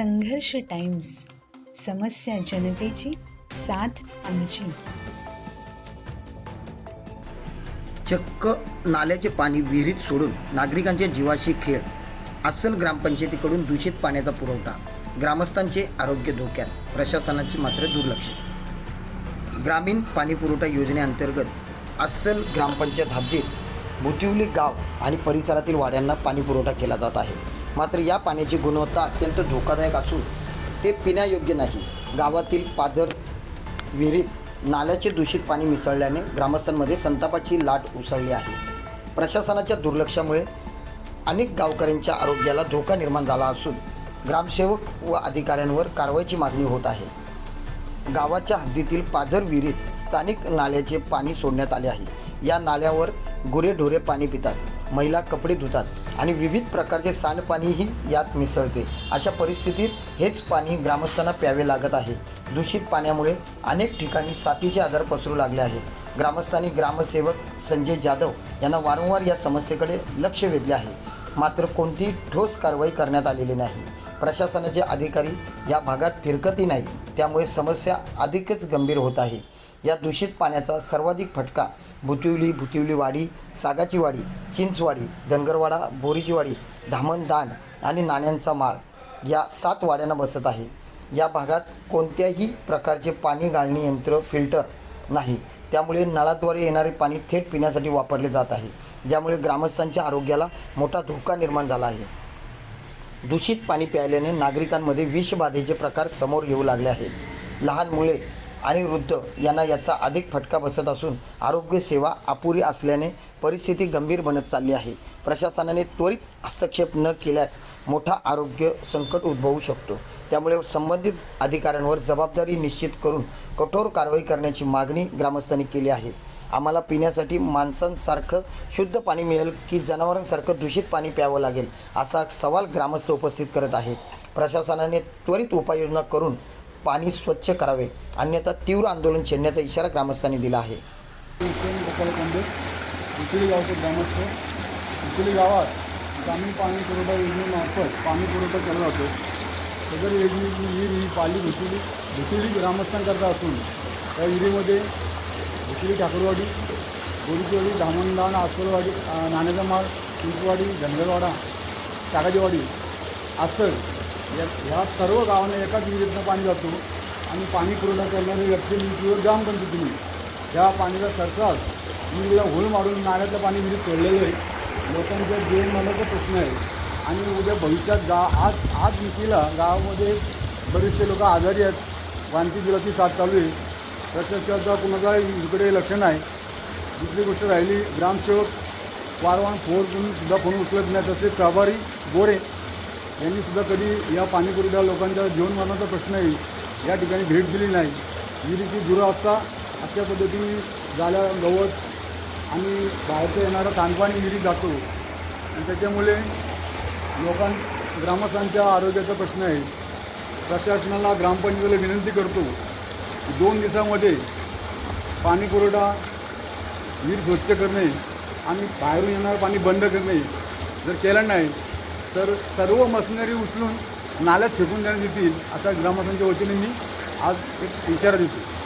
संघर्ष टाइम्स समस्या जनतेची साथ आमची. चक्क नाल्याचे पाणी विहिरीत सोडून नागरिकांच्या जीवाशी खेळ. अस्सल ग्रामपंचायतीकडून दूषित पाण्याचा पुरवठा. ग्रामस्थांचे आरोग्य धोक्यात प्रशासनाची मात्र दुर्लक्ष. ग्रामीण पाणीपुरवठा योजनेअंतर्गत अस्सल ग्रामपंचायत हद्दीत भुतिवली गाव आणि परिसरातील वाड्यांना पाणीपुरवठा केला जात आहे. मात्र या पाण्याची गुणवत्ता अत्यंत धोकादायक असून ते पिण्यायोग्य नाही. गावातील पाझर विहिरीत नाल्याचे दूषित पाणी मिसळल्याने ग्रामस्थांमध्ये संतापाची लाट उसळली आहे. प्रशासनाच्या दुर्लक्षामुळे अनेक गावकऱ्यांच्या आरोग्याला धोका निर्माण झाला असून ग्रामसेवक व अधिकाऱ्यांवर कारवाईची मागणी होत आहे. गावाच्या हद्दीतील पाझर विहिरीत स्थानिक नाल्याचे पाणी सोडण्यात आले आहे. या नाल्यावर गुरेढोरे पाणी पितात. महिला कपडे धुतात आणि विविध प्रकारचे सांडपाणीही यात मिसळते. अशा परिस्थितीत हेच पाणी ग्रामस्थांना प्यावे लागत आहे. दूषित पाण्यामुळे अनेक ठिकाणी साथीचे आजार पसरू लागले आहेत. ग्रामस्थांनी ग्रामसेवक संजय जाधव यांना वारंवार या समस्येकडे लक्ष वेधले आहे. मात्र कोणतीही ठोस कारवाई करण्यात आलेली नाही. प्रशासनाचे अधिकारी या भागात फिरकतही नाही त्यामुळे समस्या अधिकच गंभीर होत आहे. या दूषित पाण्याचा सर्वाधिक फटका भुतिवली भुतिवली वाडी सागाची वाडी चिंचवाडी धनगरवाडा बोरीची वाडी धामणदांड आणि नाण्यांचा माळ या सात वाड्यांना बसत आहे. या भागात कोणत्याही प्रकारचे पाणी गाळणी यंत्र फिल्टर नाही. त्यामुळे नळाद्वारे येणारे पाणी थेट पिण्यासाठी वापरले जात आहे. ज्यामुळे ग्रामस्थांच्या आरोग्याला मोठा धोका निर्माण झाला आहे. दूषित पाणी प्यायल्याने नागरिकांमध्ये विषबाधेचे प्रकार समोर येऊ लागले आहेत. लहान मुले आणि वृद्ध यांना याचा अधिक फटका बसत असून आरोग्यसेवा अपुरी असल्याने परिस्थिती गंभीर बनत चालली आहे. प्रशासनाने त्वरित हस्तक्षेप न केल्यास मोठा आरोग्य संकट उद्भवू शकतो. त्यामुळे संबंधित अधिकाऱ्यांवर जबाबदारी निश्चित करून कठोर कारवाई करण्याची मागणी ग्रामस्थांनी केली आहे. आम्हाला पिण्यासाठी माणसांसारखं शुद्ध पाणी मिळेल की जनावरांसारखं दूषित पाणी प्यावं लागेल असा सवाल ग्रामस्थ उपस्थित करत आहेत. प्रशासनाने त्वरित उपाययोजना करून पाणी स्वच्छ करावे अन्यथा तीव्र आंदोलन छेडण्याचा इशारा ग्रामस्थांनी दिला आहे. हुसेन गावचे ग्रामस्थ गावात ग्रामीण पाणी पुरवठा योजनेमार्फत पाणी पुरवठा केला जातो. सदर योजनेची विहीर ही पाली भुसुली भुसुली ग्रामस्थांकरता असून त्या विहिरीमध्ये भुसुली ठाकूरवाडी बोरीचीवाडी धामणदान आसवलवाडी नाण्याचा माळ चिंचवाडी धनगरवाडा टाकाजीवाडी आसर या ह्या सर्व गावांना एकाच विहिरीतनं पाणी जातो आणि पाणी पुरवठा करणारे व्यक्ती म्हणजे किंवा ग्रामपंचायतीने त्या पाण्याचा सरसास विहिरीला होल मारून नाल्यातलं पाणी विहिरीत सोडलेलं आहे. लोकांच्या जीवनमानाचा प्रश्न आहे. आणि उद्या भविष्यात गा आज आज मितीला गावामध्ये बरेचसे लोक आजारी आहेत. वांती दिलाची साथ चालू आहे. प्रशासनाचा कुणाचा इकडे लक्ष नाही. दुसरी गोष्ट राहिली ग्रामसेवक वारंवार फोन करून सुद्धा फोन उचलत नाही. तसेच प्रभारी गोरे यांनी सुद्धा कधी या पाणीपुरवठा लोकांच्या जीवनमानाचा प्रश्न आहे या ठिकाणी भेट दिली नाही. विहिरीची दुरावस्था अशा पद्धतीने झाल्या गवत आणि बाहेरचं येणारं कानपाणी विहिरीत जातो. आणि त्याच्यामुळे लोकां ग्रामस्थांच्या आरोग्याचा प्रश्न आहे प्रशासनाला ग्रामपंचायतीला विनंती करतो दोन दिवसामध्ये पाणी पुरवठा विहीर स्वच्छ करणे आणि बाहेरून येणारं पाणी बंद करणे जर केलं नाही तर सर्व मशिनरी उचलून नाल्यात फेकून देण्यात येतील असा ग्रामस्थांच्या वतीने मी आज एक इशारा देतो.